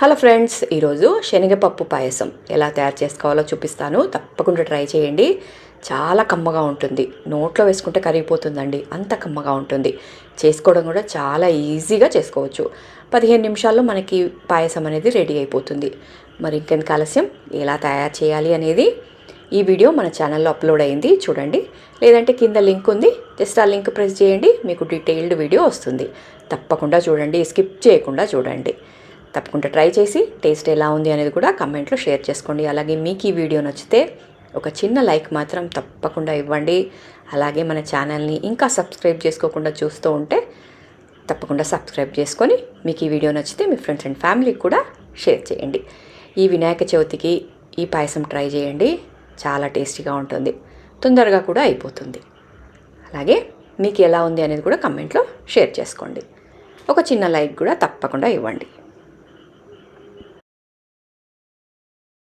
Hello friends ఈరోజు శనగపప్పు పాయసం ఎలా తయారు చేసుకోవాలో చూపిస్తాను. తప్పకుండా ట్రై చేయండి. చాలా కమ్మగా ఉంటుంది. నోట్లో వేసుకుంటే కరిగిపోతుందండి. అంత కమ్మగా ఉంటుంది. చేసుకోవడం కూడా చాలా ఈజీగా చేసుకోవచ్చు. పదిహేను నిమిషాల్లో మనకి పాయసం అనేది రెడీ అయిపోతుంది. మరి ఇంకెంత ఆలస్యం? ఎలా తయారు చేయాలి అనేది ఈ వీడియో మన ఛానల్లో అప్లోడ్ అయింది. చూడండి. లేదంటే కింద లింక్ ఉంది. జస్ట్ ఆ లింక్ ప్రెస్ చేయండి. మీకు డీటెయిల్డ్ వీడియో వస్తుంది. తప్పకుండా చూడండి. స్కిప్ చేయకుండా చూడండి. తప్పకుండా ట్రై చేసి టేస్ట్ ఎలా ఉంది అనేది కూడా కమెంట్లో షేర్ చేసుకోండి. అలాగే మీకు ఈ వీడియో నచ్చితే ఒక చిన్న లైక్ మాత్రం తప్పకుండా ఇవ్వండి. అలాగే మన ఛానల్ని ఇంకా సబ్స్క్రైబ్ చేసుకోకుండా చూస్తూ ఉంటే తప్పకుండా సబ్స్క్రైబ్ చేసుకొని మీకు ఈ వీడియో నచ్చితే మీ ఫ్రెండ్స్ అండ్ ఫ్యామిలీకి కూడా షేర్ చేయండి. ఈ వినాయక చవితికి ఈ పాయసం ట్రై చేయండి. చాలా టేస్టీగా ఉంటుంది. తొందరగా కూడా అయిపోతుంది. అలాగే మీకు ఎలా ఉంది అనేది కూడా కమెంట్లో షేర్ చేసుకోండి. ఒక చిన్న లైక్ కూడా తప్పకుండా ఇవ్వండి.